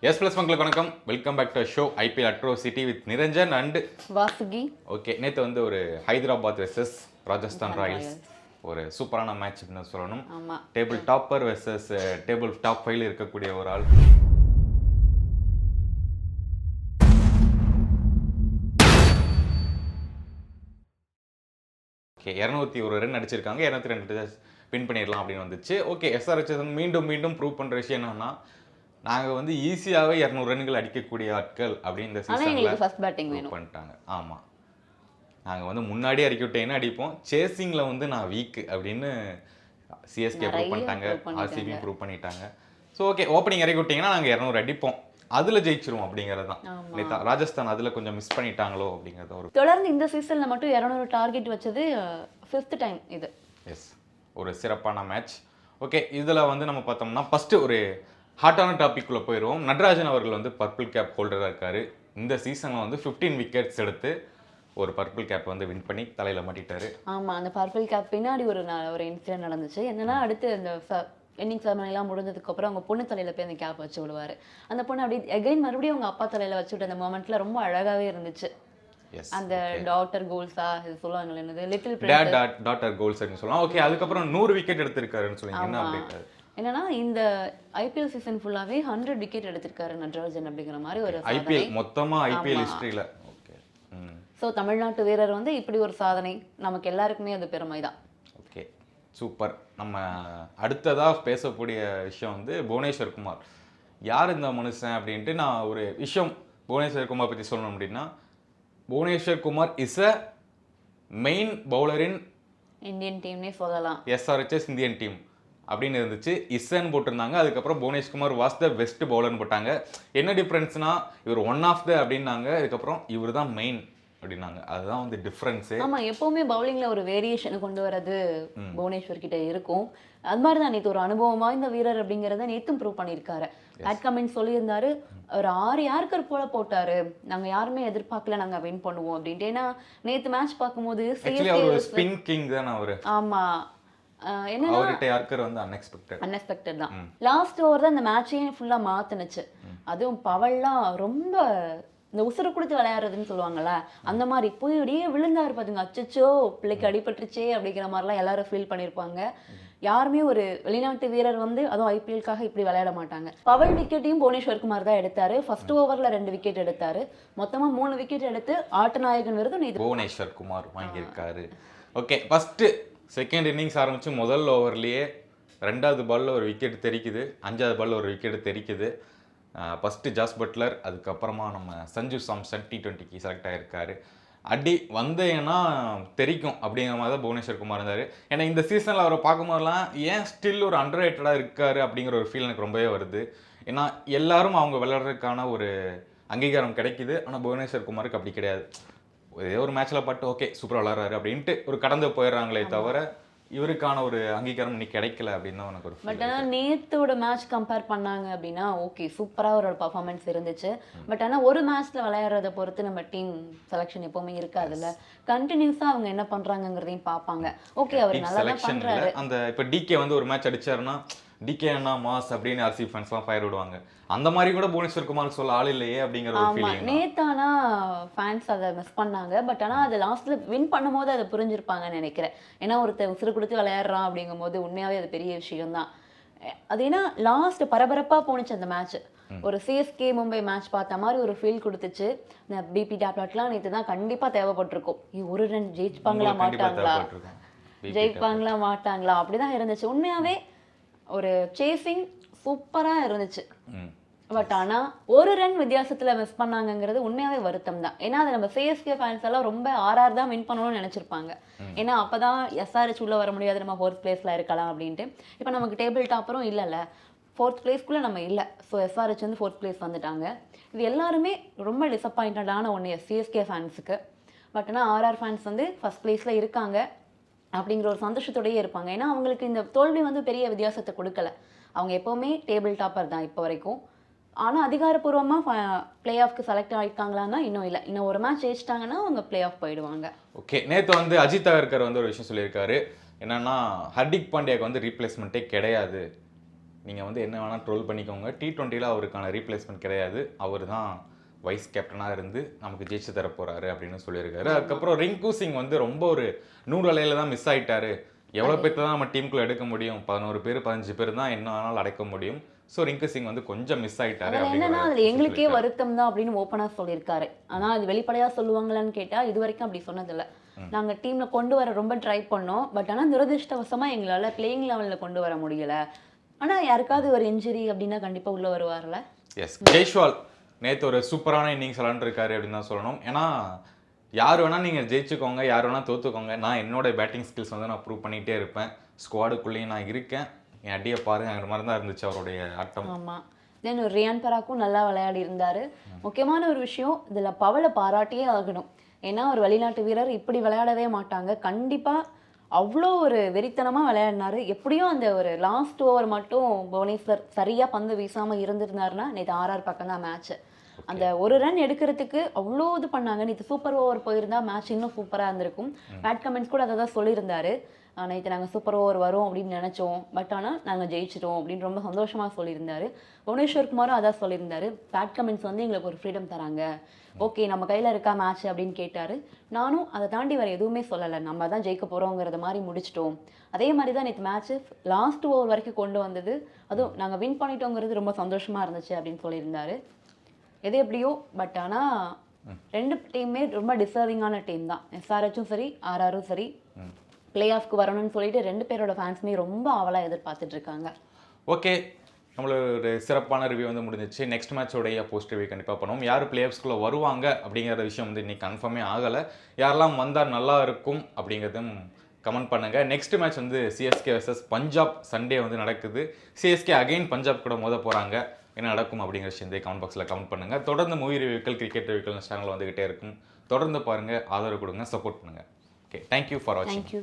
S plus மக்களுக்கு வணக்கம். Welcome back to show IPL atrocity with Niranjan and Vasuki. Okay நேற்று வந்து ஒரு ஹைதராபாத் வெர்சஸ் ராஜஸ்தான் ராயல்ஸ் ஒரு சூப்பரான மேட்ச் அப்படின்னு சொல்லணும். Table topper versus table top ஃபைவ்ல இருக்கக்கூடிய ஒரு ஆள். ஓகே இரநூத்தி ஒரு ரன் அடிச்சிருக்காங்க. இரநூத்தி ரெண்டு வின் பண்ணிடலாம் அப்படின்னு வந்துச்சு. ஓகே எஸ்ஆர்ஹெச் மீண்டும் மீண்டும் ப்ரூவ் பண்ணுற விஷயம் என்னன்னா நாங்கள் வந்து ஈஸியாகவே இரநூறு ரன்கள் அடிக்கக்கூடிய ஆட்கள் ஆனா சீசனில் ஃபர்ஸ்ட் பேட்டிங் ப்ரூவ் வேணும். பண்ணிட்டாங்க. ஆமாம் நாங்கள் வந்து முன்னாடி இறக்கி விட்டேன்னு அடிப்போம். சேசிங்கில் வந்து நான் வீக் அப்படின்னு சிஎஸ்கே ப்ரூவ் பண்ணிட்டாங்க. ஆர்சிபி ப்ரூவ் பண்ணிட்டாங்க. ஸோ ஓகே ஓப்பனிங் இறக்கி விட்டிங்கன்னா நாங்கள் இரநூறு அடிப்போம். அதில் ஜெயிச்சிருவோம் அப்படிங்கிறது தான். ராஜஸ்தான் அதில் கொஞ்சம் மிஸ் பண்ணிட்டாங்களோ அப்படிங்கிறது ஒரு தொடர்ந்து இந்த சீசன்ல மட்டும் 200 டார்கெட் வச்சது ஃபிஃப்த் டைம் இது. எஸ் ஒரு சிறப்பான மேட்ச் ஓகே இதில் வந்து நம்ம பார்த்தோம்னா ஃபஸ்ட்டு ஒரு ஹாட்டான டாபிக்குள்ளே போயிடுவோம் நடராஜன் அவர்கள் வந்து பர்பிள் கேப் ஹோல்டராக இருக்காரு. இந்த சீசனில் வந்து 15 விக்கெட்ஸ் எடுத்து ஒரு பர்பிள் கேப் வந்து வின் பண்ணி தலையில் மாட்டிட்டாரு. ஆமா அந்த பர்பிள் கேப் பின்னாடி ஒரு ஒரு இன்சிடென்ட் நடந்துச்சு. என்னன்னா அடுத்து அந்த எண்டிங் செரமனிலாம் முடிஞ்சதுக்கு அப்புறம் அவங்க பொண்ணு தலையில போய் அந்த கேப் வச்சு விடுவாரு. அந்த பொண்ணு அப்படி எகைன் மறுபடியும் அவங்க அப்பா தலையில வச்சு விட்ட அந்த மொமெண்ட்ல ரொம்ப அழகாவே இருந்துச்சு. எஸ் அந்த டாக்டர் கோல்ஸா இது சொல்லுவாங்க என்னது little dad dad daughter goals அப்படின்னு சொல்லலாம். ஓகே அதுக்கப்புறம் நூறு விக்கெட் எடுத்திருக்காருன்னு சொல்லுங்க என்ன அப்டேட் என்னன்னா இந்த ஐபிஎல் சீசன் ஃபுல்லாவே ஹண்ட்ரட் விக்கெட் எடுத்திருக்காரு நடராஜன் அப்படிங்கிற மாதிரி ஒரு ஐபிஎல் மொத்தமா ஐபிஎல். ஹிஸ்டரியில ஸோ தமிழ்நாட்டு வீரர் வந்து இப்படி ஒரு சாதனை. நமக்கு எல்லாருக்குமே அது பெருமை தான் ஓகே சூப்பர் நம்ம அடுத்ததா பேசக்கூடிய விஷயம் வந்து புவனேஸ்வர் குமார். யார் இந்த மனுஷன் அப்படின்ட்டு நான் ஒரு விஷயம் புவனேஸ்வர் குமார் பற்றி சொல்லணும் அப்படின்னா Bhuvneshwar Kumar is a main பவுலரின் Indian டீம்னே சொல்லலாம். எஸ்ஆர்ஹெச்எஸ் இந்தியன் டீம் அப்படின்னு இருந்துச்சு. இசன் போட்டிருந்தாங்க. அதுக்கப்புறம் புவனேஷ்குமார் வாஸ் த பெஸ்ட் பவுலர்னு போட்டாங்க. என்ன டிஃப்ரென்ஸ்னா இவர் ஒன் ஆஃப் த அப்படின்னாங்க. அதுக்கப்புறம் இவர் தான் மெயின் அப்படின்னாங்க. அதுதான் வந்து டிஃப்ரென்ஸு ஆமா எப்பவுமே பவுலிங்ல ஒரு வேரியேஷன் கொண்டு வரது புவனேஸ்வர் கிட்ட இருக்கும். அது மாதிரி தான் நேற்று ஒரு அனுபவம் வாய்ந்த வீரர் அப்படிங்கிறத நேத்தும் ப்ரூவ் பண்ணியிருக்காரு. பேட் கமெண்ட் சொல்லியிருந்தாரு. ஒரு ஆறு யாருக்கர் போல போட்டாரு. நாங்க யாருமே எதிர்பார்க்கல நாங்க வின் பண்ணுவோம் அப்படின்ட்டு. ஏன்னா நேத்து மேட்ச் பார்க்கும்போது ஆக்சுவலி அவர்கிட்ட யாருக்கர் வந்து அன்எக்ஸ்பெக்டட் அன்எக்ஸ்பெக்டட் தான். லாஸ்ட் ஓவர் தான் இந்த மேட்சையே ஃபுல்லா மாத்துனுச்சு. அதுவும் பவல்லாம் ரொம்ப இந்த உசுறு கொடுத்து விளையாடுறதுன்னு சொல்லுவாங்கல்ல அந்த மாதிரி போய் அப்படியே விழுந்தாரு பாத்துங்க. அச்சச்சோ பிள்ளைக்கு அடிபட்டுருச்சே அப்படிங்கிற மாதிரிலாம் எல்லாரும் ஃபீல் பண்ணியிருப்பாங்க யாருமே ஒரு வெளிநாட்டு வீரர் வந்து அதுவும் ஐபிஎல்காக இப்படி விளையாட மாட்டாங்க. பவல் விக்கெட்டையும் புவனேஸ்வர் குமார் தான் எடுத்தாரு. ஃபர்ஸ்ட் ஓவர்ல ரெண்டு விக்கெட் எடுத்தாரு. மொத்தமா மூணு விக்கெட் எடுத்து ஆட்டநாயகன் விருது புவனேஸ்வர் குமார் வாங்கியிருக்காரு. ஓகே ஃபஸ்ட்டு செகண்ட் இன்னிங்ஸ் ஆரம்பித்து முதல் ஓவர்லேயே ரெண்டாவது பாலில் ஒரு விக்கெட் தெரிக்குது அஞ்சாவது பாலில் ஒரு விக்கெட் தெரிக்குது. ஃபஸ்ட்டு ஜாஸ் பட்லர் அதுக்கப்புறமா நம்ம சஞ்சு சாம்சன் டி டுவெண்ட்டிக்கு செலக்ட் ஆகியிருக்காரு அடி வந்தேன்னா தெரிக்கும் அப்படிங்கிற மாதிரி தான் புவனேஸ்வர் குமார் இருந்தார். ஏன்னா இந்த சீசனில் அவரை பார்க்கும்போதெல்லாம் ஏன் ஸ்டில் ஒரு அண்டர் ரேட்டடாக இருக்கார் அப்படிங்கிற ஒரு ஃபீல் எனக்கு ரொம்பவே வருது. ஏன்னா எல்லாரும் அவங்க விளையாடுறதுக்கான ஒரு அங்கீகாரம் கிடைக்குது. ஆனால் புவனேஸ்வர் குமாருக்கு அப்படி கிடையாது. ஏதோ ஒரு மேட்ச்ல பட்டு ஓகே சூப்பரா விளாட்றாரு அப்படின்ட்டு ஒரு கடந்து போயிடுறாங்களே தவிர இவருக்கான ஒரு அங்கீகாரம் இன்னைக்கு கிடைக்கல அப்படின்னு தான் எனக்கு ஒரு பட். ஆனால் நேத்தோட மேட்ச் கம்பேர் பண்ணாங்க அப்படின்னா ஓகே சூப்பராக அவரோட பர்ஃபார்மன்ஸ் இருந்துச்சு. பட் ஆனால் ஒரு மேட்ச்ல விளையாடுறத பொறுத்து நம்ம டீம் செலெக்ஷன் எப்பவுமே இருக்காதுல்ல. கண்டினியூஸாக அவங்க என்ன பண்றாங்கங்கிறதையும் பார்ப்பாங்க. ஓகே அவர் நல்லா தான் பண்றாரு. அந்த இப்போ டிகே வந்து ஒரு மேட்ச் அடிச்சாருன்னா டிகே அண்ணா மாஸ் அப்படின்னு ஆர்சி ஃபேன்ஸ்லாம் ஃபயர் விடுவாங்க. அந்த மாதிரி கூட புவனேஸ்வர் குமார் சொல்ல ஆள் இல்லையே அப்படிங்கிற ஒரு ஆமா. ஃபீலிங் நேத்தானா ஃபேன்ஸ் அதை மிஸ் பண்ணாங்க. பட் ஆனா அது லாஸ்ட்ல வின் பண்ணும்போது அதை புரிஞ்சிருப்பாங்கன்னு நினைக்கிறேன். ஏன்னா ஒருத்தர் உசுறு கொடுத்து விளையாடுறான் அப்படிங்கும் போது உண்மையாவே அது பெரிய விஷயம் தான் அது ஏன்னா லாஸ்ட் பரபரப்பா போணுச்சு அந்த மேட்ச் ஒரு சிஎஸ்கே மும்பை மேட்ச் பார்த்த மாதிரி ஒரு ஃபீல் கொடுத்துச்சு. இந்த பிபி டேப்லெட்லாம் நேற்று தான் கண்டிப்பா தேவைப்பட்டிருக்கும். ஒரு ரன் ஜெயிச்சுப்பாங்களா மாட்டாங்களா? ஜெயிப்பாங்களா மாட்டாங்களா? அப்படிதான் இருந்துச்சு. உண்மையாவே ஒரு சேசிங் சூப்பரா இருந்துச்சு. பட் ஆனா ஒரு ரன் வித்தியாசத்துல மிஸ் பண்ணாங்கங்கிறது உண்மையாவே வருத்தம் தான் ஏன்னா அது நம்ம சிஎஸ்கே ஃபேன்ஸ் எல்லாம் ரொம்ப ஆர்ஆர் தான் வின் பண்ணணும்னு நினைச்சிருப்பாங்க. ஏன்னா அப்பதான் எஸ்ஆர்ஹெச் உள்ள வர முடியாது நம்ம ஃபோர்த் பிளேஸ்ல இருக்கலாம் அப்படின்ட்டு. இப்போ நமக்கு டேபிள் டாப்பரும் இல்லைல்ல. ஃபோர்த் பிளேஸ்க்குள்ள நம்ம இல்லை. ஸோ எஸ்ஆர்ஹெச் வந்து ஃபோர்த் பிளேஸ் வந்துட்டாங்க. இது எல்லாருமே ரொம்ப டிசப்பாயிண்டடான ஒன்று சிஎஸ்கே ஃபேன்ஸுக்கு பட் ஆனால் ஆர்ஆர் ஃபேன்ஸ் வந்து ஃபர்ஸ்ட் பிளேஸ்ல இருக்காங்க. அப்படிங்கிற ஒரு சந்தோஷத்தோடயே இருப்பாங்க. ஏன்னா அவங்களுக்கு இந்த தோல்வி வந்து பெரிய வித்தியாசத்தை கொடுக்கல. அவங்க எப்போவுமே டேபிள் டாப்பர் தான் இப்போ வரைக்கும். ஆனால் அதிகாரப்பூர்வமாக பிளே ஆஃப்க்கு செலக்ட் ஆகிருக்காங்களான்னா இன்னும் இல்லை. இன்னும் ஒரு மேட்ச் ஜெயிச்சிட்டாங்கன்னா அவங்க பிளே ஆஃப் போயிடுவாங்க. ஓகே நேற்று வந்து அஜித் அகர்கர் வந்து ஒரு விஷயம் சொல்லியிருக்காரு. என்னன்னா ஹர்திக் பாண்டியாவுக்கு வந்து ரீப்ளேஸ்மெண்ட்டே கிடையாது. நீங்கள் வந்து என்ன வேணால் ட்ரோல் பண்ணிக்கோங்க. டி டுவெண்ட்டியில் அவருக்கான ரீப்ளேஸ்மெண்ட் கிடையாது. அவர் தான் வைஸ் கேப்டனாக இருந்து நமக்கு ஜெயிச்சு தர போறாரு அப்படின்னு சொல்லியிருக்காரு. அதுக்கப்புறம் ரிங்கு சிங் வந்து ரொம்ப ஒரு நூறு அலையில தான் மிஸ் ஆயிட்டாரு. எவ்வளோ பேர்த்த தான் நம்ம டீமுக்குள்ள எடுக்க முடியும்? பதினோரு பேர் பதினஞ்சு பேர் தான் என்ன வேணாலும் அடைக்க முடியும். ஸோ ரிங்கு சிங் வந்து கொஞ்சம் மிஸ் ஆயிட்டாரு என்னன்னா அதுல எங்களுக்கே வருத்தம் தான் அப்படின்னு ஓப்பனா சொல்லியிருக்காரு. ஆனா அது வெளிப்படையா சொல்லுவாங்களான்னு கேட்டா இது வரைக்கும் அப்படி சொன்னதில்ல. நாங்க டீம்ல கொண்டு வர ரொம்ப ட்ரை பண்ணோம். பட் ஆனா துரதிருஷ்டவசமா எங்களால பிளேயிங் லெவல்ல கொண்டு வர முடியல. ஆனா யாருக்காவது ஒரு இன்ஜுரி அப்படின்னா கண்டிப்பா உள்ள வருவார்ல? எஸ் ஜெய்ஷ்வால் நேற்று ஒரு சூப்பரான இன்னிங்ஸ் விளாண்டுருக்காரு அப்படின்னு தான் சொல்லணும். ஏன்னா யார் வேணால் நீங்கள் ஜெயிச்சுக்கோங்க யார் வேணால் தோற்றுக்கோங்க நான் என்னோட பேட்டிங் ஸ்கில்ஸ் வந்து நான் ப்ரூவ் பண்ணிகிட்டே இருப்பேன். ஸ்குவாடுக்குள்ளேயும் நான் இருக்கேன். என் அடியை பாருங்கிற மாதிரி தான் இருந்துச்சு அவருடைய ஆட்டம். ஆமாம் தென் ரியான் பராக்கும் நல்லா விளையாடி இருந்தார். முக்கியமான ஒரு விஷயம் இதில் பவலை பாராட்டியே ஆகணும். ஏன்னா ஒரு வெளிநாட்டு வீரர் இப்படி விளையாடவே மாட்டாங்க. கண்டிப்பாக அவ்வளோ ஒரு வெறித்தனமாக விளையாடினாரு. எப்படியும் அந்த ஒரு லாஸ்ட் ஓவர் மட்டும் புவனேஸ்வர் சரியாக பந்து வீசாமல் இருந்திருந்தாருன்னா நேற்று ஆர்ஆர் பக்கம் தான் மேட்ச்சு அந்த ஒரு ரன் எடுக்கிறதுக்கு அவ்வளோ இது பண்ணாங்க. நேற்று சூப்பர் ஓவர் போயிருந்தா மேட்ச் இன்னும் சூப்பராக இருந்திருக்கும். பேட் கமெண்ட்ஸ் கூட அதை தான் சொல்லியிருந்தாரு நேற்று நாங்கள் சூப்பர் ஓவர் வரும் அப்படின்னு நினச்சோம். பட் ஆனால் நாங்கள் ஜெயிச்சிட்டோம் அப்படின்னு ரொம்ப சந்தோஷமாக சொல்லியிருந்தாரு. புவனேஸ்வர் குமாரும் அதான் சொல்லியிருந்தாரு. பேட் கமெண்ட்ஸ் வந்து எங்களுக்கு ஒரு ஃப்ரீடம் தராங்க. ஓகே நம்ம கையில் இருக்கா மேட்ச் அப்படின்னு கேட்டார். நானும் அதை தாண்டி வேறு எதுவுமே சொல்லலை. நம்ம தான் ஜெயிக்க போகிறோங்கிறத மாதிரி முடிச்சிட்டோம். அதே மாதிரி தான் நேற்று மேட்ச்சு லாஸ்ட் ஓவர் வரைக்கும் கொண்டு வந்தது. அதுவும் நாங்கள் வின் பண்ணிட்டோங்கிறது ரொம்ப சந்தோஷமாக இருந்துச்சு அப்படின்னு சொல்லியிருந்தாரு. எது எப்படியோ பட் ஆனால் ரெண்டு டீமுமே ரொம்ப டிசர்விங்கான டீம் தான். எஸ்ஆர்ஹெச்சும் சரி ஆர்ஆரும் சரி. பிளே ஆஃப்க்கு வரணும்னு சொல்லிட்டு ரெண்டு பேரோட ஃபேன்ஸுமே ரொம்ப ஆவலாக எதிர்பார்த்துட்டு இருக்காங்க ஓகே நம்மளோட சிறப்பான ரிவ்யூ வந்து முடிஞ்சிச்சு. நெக்ஸ்ட் மேட்சோடைய போஸ்ட் ரிவ்யூ கண்டிப்பாக பண்ணுவோம். யார் பிளேயர்ஸ்குள்ளே வருவாங்க அப்படிங்கிற விஷயம் வந்து இன்னைக்கு கன்ஃபார்மே ஆகலை. யாரெல்லாம் வந்தால் நல்லா இருக்கும் அப்படிங்கிறதும் கமெண்ட் பண்ணுங்க. நெக்ஸ்ட் மேட்ச் வந்து சிஎஸ்கே வர்சஸ் பஞ்சாப் சண்டே வந்து நடக்குது. சிஎஸ்கே அகைன் பஞ்சாப் கூட மோத போகிறாங்க என்ன நடக்கும் அப்படிங்கிற விஷயத்தை கமெண்ட் பாக்ஸில் கமெண்ட் பண்ணுங்கள் தொடர்ந்து மூவி ரிவியூக்கள் கிரிக்கெட் ரிவியூக்கள் சேனல் வந்துகிட்டே இருக்கும். தொடர்ந்து பாருங்கள் ஆதரவு கொடுங்க சப்போர்ட் பண்ணுங்கள் ஓகே தேங்க்யூ ஃபார் வாட்சிங் தேங்க்யூ